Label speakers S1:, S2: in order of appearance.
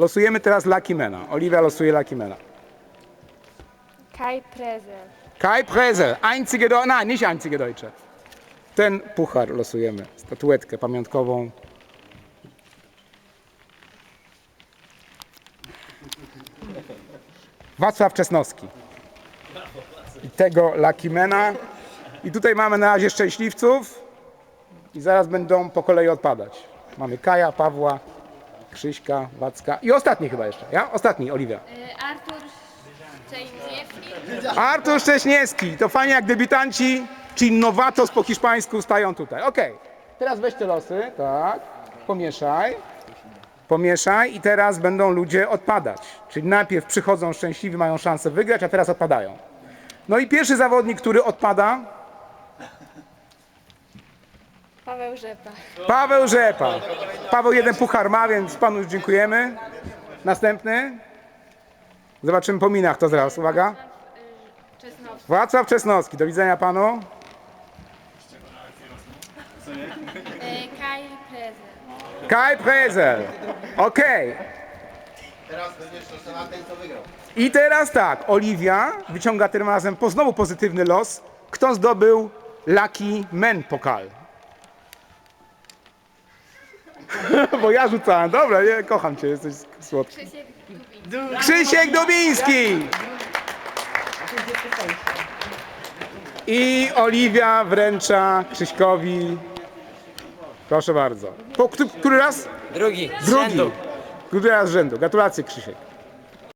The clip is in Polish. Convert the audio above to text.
S1: Losujemy teraz Lucky Mena. Oliwia losuje Lucky Mena.
S2: Kai Prezel.
S1: Kai Prezel, einzige Deutsche, nein, nicht einzige Deutsche. Ten puchar losujemy, statuetkę pamiątkową. Wacław Czesnowski. I tego Lakimena. I tutaj mamy na razie szczęśliwców. I zaraz będą po kolei odpadać. Mamy Kaja, Pawła, Krzyśka, Wacka i ostatni chyba jeszcze. Ja? Ostatni, Oliwia.
S2: Y, Artur Czajniewski.
S1: Artur Szcześniewski. To fajnie jak debiutanci, czyli nowatos po hiszpańsku stają tutaj. Okej. Teraz weź te losy, tak. Pomieszaj. Pomieszaj i teraz będą ludzie odpadać. Czyli najpierw przychodzą szczęśliwi, mają szansę wygrać, a teraz odpadają. No i pierwszy zawodnik, który odpada,
S2: Paweł Rzepa.
S1: Paweł Rzepa. Paweł jeden puchar ma, więc panu już dziękujemy. Następny. Zobaczymy po minach to zaraz. Uwaga. Wacław Czesnowski. Do widzenia panu.
S2: Kai Prezel.
S1: Kai Prezel. Okej.
S3: Teraz będziesz losował ten, co wygrał.
S1: I teraz tak, Oliwia wyciąga tym razem po znowu pozytywny los. Kto zdobył Lucky Men Pokal? Bo ja rzucałem. Dobra, nie, kocham cię, jesteś słodki.
S2: Krzysiek Dubiński.
S1: Krzysiek Dubiński! I Oliwia wręcza Krzyśkowi. Proszę bardzo. Po, któ- który raz?
S4: Drugi. z
S1: Drugi.
S4: rzędu.
S1: Który raz z rzędu. Gratulacje Krzysiek.